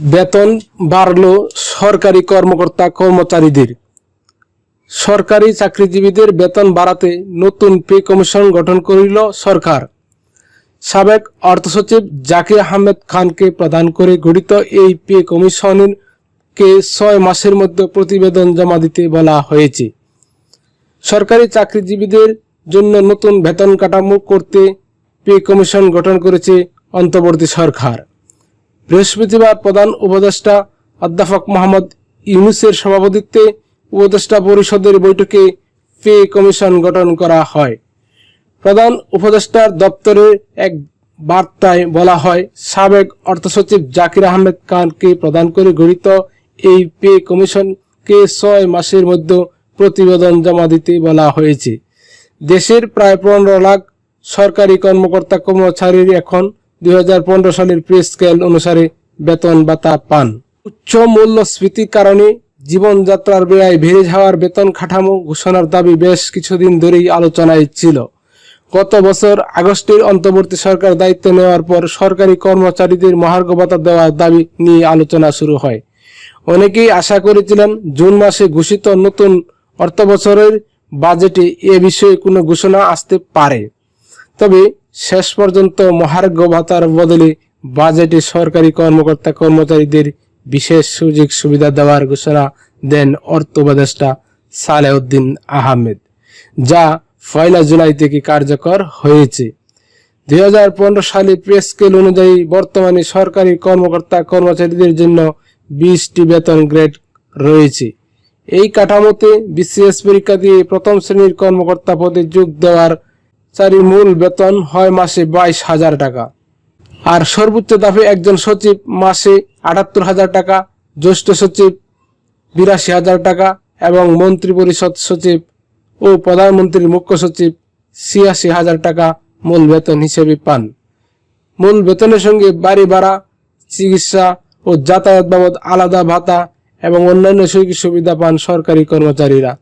বেতন বাড়ল সরকারি কর্মকর্তা কর্মচারীদের। সরকারি চাকরিজীবীদের বেতন বাড়াতে নতুন পে কমিশন গঠন করিল সরকার। সাবেক অর্থসচিব জাকির আহমেদ খানকে প্রদান করে গঠিত এই পে কমিশনের কে ছয় মাসের মধ্যে প্রতিবেদন জমা দিতে বলা হয়েছে। সরকারি চাকরিজীবীদের জন্য নতুন বেতন কাঠামো করতে পে কমিশন গঠন করেছে অন্তর্বর্তী সরকার। বৃহস্পতিবার প্রধান উপদেষ্টা অধ্যাপক মোহাম্মদ ইউনুসের সভাপতিত্বে উপদেষ্টা পরিষদের বৈঠকে পে কমিশন গঠন করা হয়। প্রধান উপদেষ্টার দপ্তরের এক বার্তায় বলা হয়, সাবেক অর্থসচিব জাকির আহমেদ খানকে প্রদান করে গঠিত এই পে কমিশনকে ছয় মাসের মধ্যে প্রতিবেদন জমা দিতে বলা হয়েছে। দেশের প্রায় পনেরো লাখ সরকারি কর্মকর্তা কর্মচারীর এখন দু হাজার পনেরো সালের পে স্কেল অনুসারে বেতন ভাতা পান। উচ্চ মূল্যস্ফীতির কারণে জীবনযাত্রার ব্যয় বেড়ে যাওয়ার বেতন কাঠামো ঘোষণার দাবি বেশ কিছুদিন ধরেই আলোচনায় ছিল। গত বছর আগস্টের অন্তর্বর্তী সরকার দায়িত্ব নেওয়ার পর সরকারি কর্মচারীদের মহার্ঘ ভাতা দেওয়ার দাবি নিয়ে আলোচনা শুরু হয়। অনেকেই আশা করেছিলেন জুন মাসে ঘোষিত নতুন অর্থবছরের বাজেটে এ বিষয়ে কোনো ঘোষণা আসতে পারে। তবে শেষ পর্যন্ত মহার্ঘ ভাতার বদলে বাজেটে সরকারি কর্মকর্তা কর্মচারীদের বিশেষ সুযোগ সুবিধা দেওয়ার ঘোষণা দেন অর্থ উপদেষ্টা সালেউদ্দিন আহমেদ, যা পয়লা জুলাই থেকে কার্যকর হয়েছে। দুই হাজার পনেরো সালে পে স্কেল অনুযায়ী বর্তমানে সরকারি কর্মকর্তা কর্মচারীদের জন্য বিশটি বেতন গ্রেড রয়েছে। এই কাঠামোতে বিসিএস পরীক্ষা দিয়ে প্রথম শ্রেণির কর্মকর্তা পদে যোগ দেওয়ার চারি মূল বেতন হয় মাসে বাইশ হাজার টাকা। আর সর্বোচ্চ দাফে একজন সচিব মাসে আটাত্তর হাজার টাকা, জ্যেষ্ঠ সচিব বিরাশি হাজার টাকা এবং মন্ত্রী পরিষদ সচিব ও প্রধানমন্ত্রীর মুখ্য সচিব ছিয়াশি হাজার টাকা মূল বেতন হিসেবে পান। মূল বেতনের সঙ্গে বাড়ি ভাড়া, চিকিৎসা ও যাতায়াত বাবদ আলাদা ভাতা এবং অন্যান্য সুযোগ সুবিধা পান সরকারি কর্মচারীরা।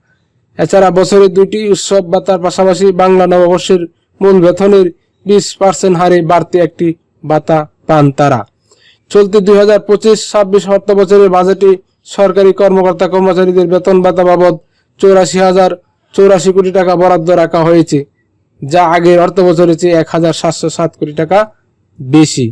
এছাড়া বছরে দুটি উৎসব বা তার পাশাপাশি বাংলা নববর্ষের মূল বেতনের বিশ পার্সেন্ট হারে বাড়তি একটি ভাতা পান তারা। চলতি দুই হাজার পঁচিশ ছাব্বিশ অর্থ বছরের বাজেটে সরকারি কর্মকর্তা কর্মচারীদের বেতন ভাতা বাবদ চৌরাশি হাজার চৌরাশি কোটি টাকা বরাদ্দ রাখা হয়েছে, যা আগের অর্থ বছরের চেয়ে এক হাজার সাতশো সাত কোটি টাকা বেশি।